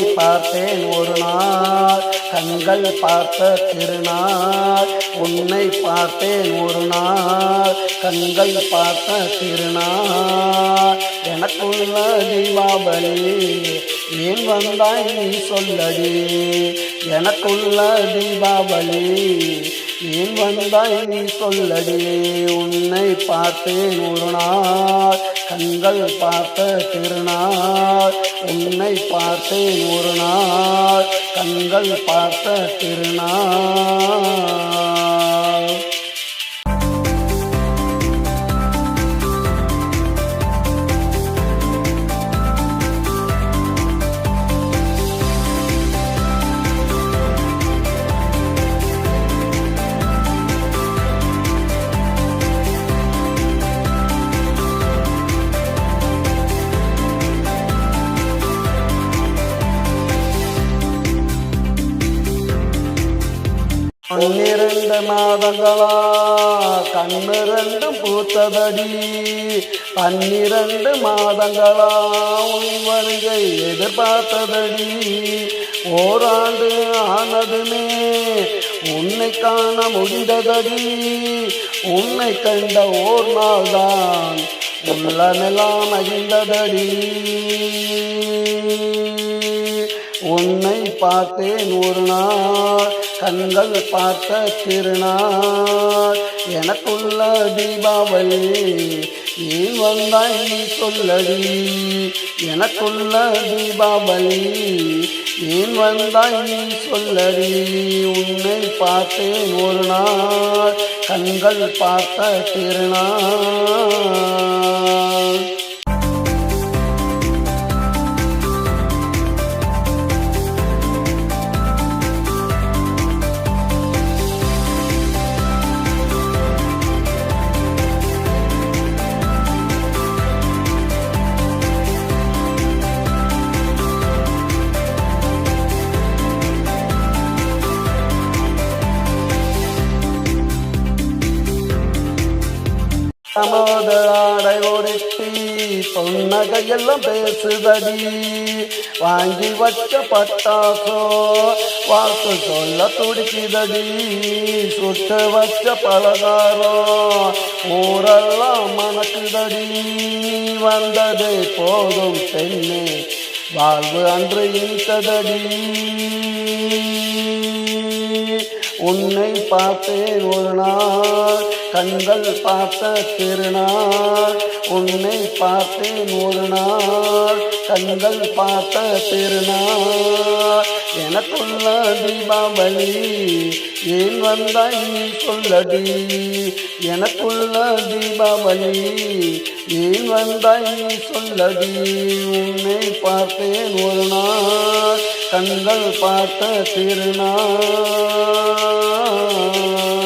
பார்த்தேன் ஒரு நாள். கண்கள் பார்த்த திருநாள். உன்னை பார்த்தேன் ஒரு நாள். கண்கள் பார்த்த திருநாள். எனக்குள்ள தீபாவளி ஏன் வந்தாய் நீ சொல்லடி? எனக்குள்ள தீபாவளி ஏன் வந்தாய் நீ சொல்லடியே உன்னை பார்த்தேன் ஒரு நாள். கண்கள் பார்த்த திருநாள். உன்னை பார்த்தேன் ஒரு நாள். கண்கள் பார்த்த திருநாள். பன்னிரண்டு மாதங்களா கண்ணிரண்டு பூத்ததடி. பன்னிரண்டு மாதங்களா உன் வருகை எதிர்பார்த்ததடி. ஓராண்டு ஆனதுமே உன்னை காண முடிந்ததடி. உன்னை கண்ட ஓர் நாள்தான் உள்ளமெல்லாம் மகிழ்ந்ததடி. உன்னை பார்த்தேன் ஒரு நாள் கண்கள் பார்த்த திருநாள். எனக்குள்ள தீபாவளி ஏன் வந்தாய் நீ சொல்லடி. எனக்குள்ள தீபாவளி ஏன் வந்தாய் நீ சொல்லடி. உன்னை பார்த்தேன் ஒரு நாள் கண்கள் பார்த்த திருநாள். தமது ஆடை ஒடுத்தி பொன்னகையெல்லாம் பேசுதடி. வாங்கி வச்ச பட்டாசோ வாக்கு சொல்ல துடிக்குதடி. சுட்டு வச்ச பலகாரம் ஊரெல்லாம் மணக்குதடி. வந்ததே போதும் பெண்ணே வாழ்வு அன்று இனித்ததடி. உன்னை பார்த்தேன் ஒரு நாள் கண்கள் பார்த்த திருநாள் உன்னை பார்த்தேன் ஒரு நாள். கண்கள் பார்த்த திருநாள் எனக்குள்ள தீபாவளி. ஏன் வந்தாய் நீ சொல்லடி? எனக்குள்ள தீபாவளி. ஏன் வந்தாய் நீ சொல்லடி? உன்னை பார்த்தேன் ஒரு நாள். கண்கள் பார்த்த திருநாள்.